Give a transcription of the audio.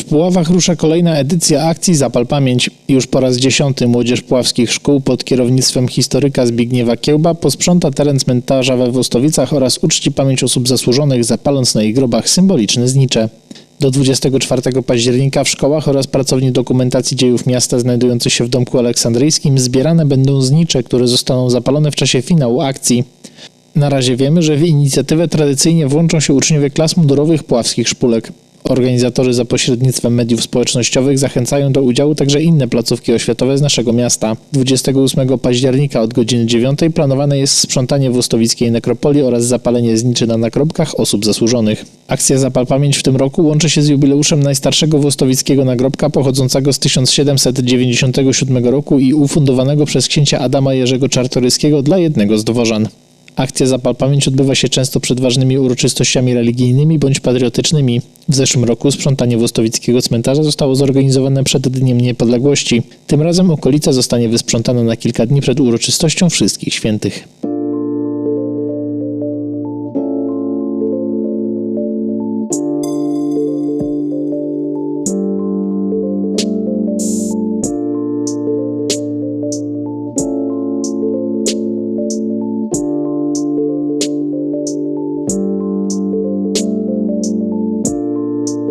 W Puławach rusza kolejna edycja akcji Zapal Pamięć. Już po raz dziesiąty młodzież puławskich szkół pod kierownictwem historyka Zbigniewa Kiełba posprząta teren cmentarza we Włostowicach oraz uczci pamięć osób zasłużonych, zapaląc na ich grobach symboliczne znicze. Do 24 października w szkołach oraz pracowni dokumentacji dziejów miasta znajdujących się w Domku Aleksandryjskim zbierane będą znicze, które zostaną zapalone w czasie finału akcji. Na razie wiemy, że w inicjatywę tradycyjnie włączą się uczniowie klas mundurowych puławskich szpulek. Organizatorzy za pośrednictwem mediów społecznościowych zachęcają do udziału także inne placówki oświatowe z naszego miasta. 28 października od godziny 9 planowane jest sprzątanie Włostowickiej nekropolii oraz zapalenie zniczy na nagrobkach osób zasłużonych. Akcja Zapal Pamięć w tym roku łączy się z jubileuszem najstarszego Włostowickiego nagrobka pochodzącego z 1797 roku i ufundowanego przez księcia Adama Jerzego Czartoryskiego dla jednego z dworzan. Akcja Zapal Pamięć odbywa się często przed ważnymi uroczystościami religijnymi bądź patriotycznymi. W zeszłym roku sprzątanie Włostowickiego cmentarza zostało zorganizowane przed Dniem Niepodległości. Tym razem okolica zostanie wysprzątana na kilka dni przed uroczystością Wszystkich Świętych.